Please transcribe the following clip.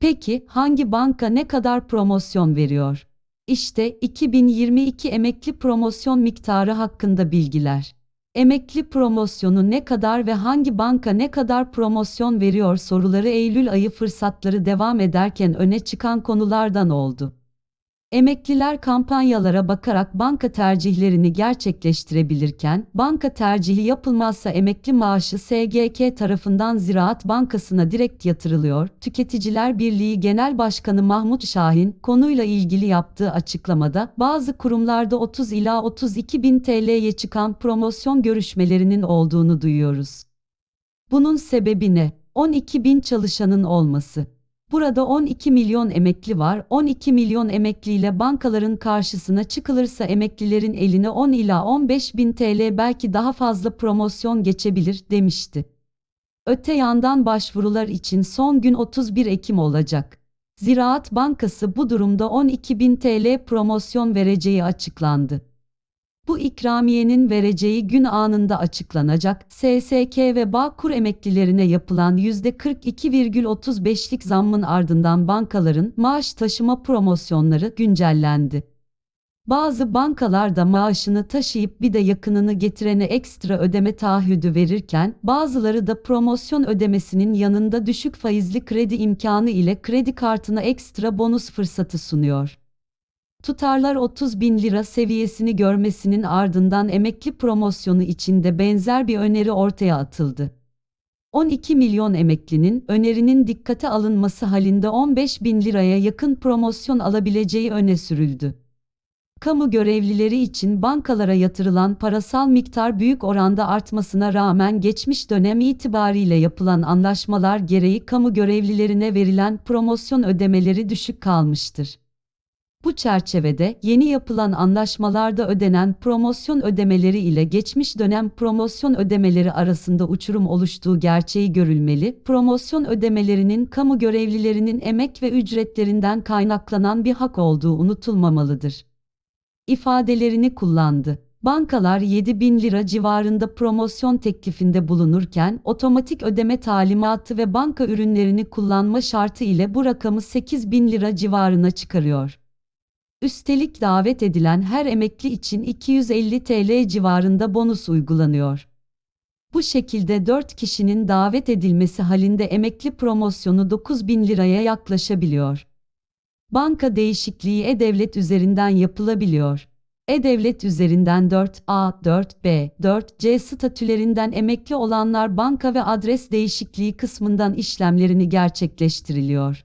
Peki hangi banka ne kadar promosyon veriyor? İşte 2022 emekli promosyon miktarı hakkında bilgiler. Emekli promosyonu ne kadar ve hangi banka ne kadar promosyon veriyor soruları Eylül ayı fırsatları devam ederken öne çıkan konulardan oldu. Emekliler kampanyalara bakarak banka tercihlerini gerçekleştirebilirken, banka tercihi yapılmazsa emekli maaşı SGK tarafından Ziraat Bankası'na direkt yatırılıyor. Tüketiciler Birliği Genel Başkanı Mahmut Şahin, konuyla ilgili yaptığı açıklamada, bazı kurumlarda 30 ila 32 bin TL'ye çıkan promosyon görüşmelerinin olduğunu duyuyoruz. Bunun sebebi ne? 12 bin çalışanın olması. Burada 12 milyon emekli var. 12 milyon emekliyle bankaların karşısına çıkılırsa emeklilerin eline 10 ila 15 bin TL belki daha fazla promosyon geçebilir demişti. Öte yandan başvurular için son gün 31 Ekim olacak. Ziraat Bankası bu durumda 12 bin TL promosyon vereceği açıklandı. Bu ikramiyenin vereceği gün anında açıklanacak. SSK ve Bağkur emeklilerine yapılan %42,35'lik zammın ardından bankaların maaş taşıma promosyonları güncellendi. Bazı bankalar da maaşını taşıyıp bir de yakınını getirene ekstra ödeme taahhüdü verirken, bazıları da promosyon ödemesinin yanında düşük faizli kredi imkanı ile kredi kartına ekstra bonus fırsatı sunuyor. Tutarlar 30 bin lira seviyesini görmesinin ardından emekli promosyonu içinde benzer bir öneri ortaya atıldı. 12 milyon emeklinin önerinin dikkate alınması halinde 15 bin liraya yakın promosyon alabileceği öne sürüldü. Kamu görevlileri için bankalara yatırılan parasal miktar büyük oranda artmasına rağmen geçmiş dönem itibariyle yapılan anlaşmalar gereği kamu görevlilerine verilen promosyon ödemeleri düşük kalmıştır. Bu çerçevede yeni yapılan anlaşmalarda ödenen promosyon ödemeleri ile geçmiş dönem promosyon ödemeleri arasında uçurum oluştuğu gerçeği görülmeli. Promosyon ödemelerinin kamu görevlilerinin emek ve ücretlerinden kaynaklanan bir hak olduğu unutulmamalıdır. ifadelerini kullandı. Bankalar 7 bin lira civarında promosyon teklifinde bulunurken otomatik ödeme talimatı ve banka ürünlerini kullanma şartı ile bu rakamı 8 bin lira civarına çıkarıyor. Üstelik davet edilen her emekli için 250 TL civarında bonus uygulanıyor. Bu şekilde 4 kişinin davet edilmesi halinde emekli promosyonu 9 bin liraya yaklaşabiliyor. Banka değişikliği E-Devlet üzerinden yapılabiliyor. E-Devlet üzerinden 4A, 4B, 4C statülerinden emekli olanlar banka ve adres değişikliği kısmından işlemlerini gerçekleştiriliyor.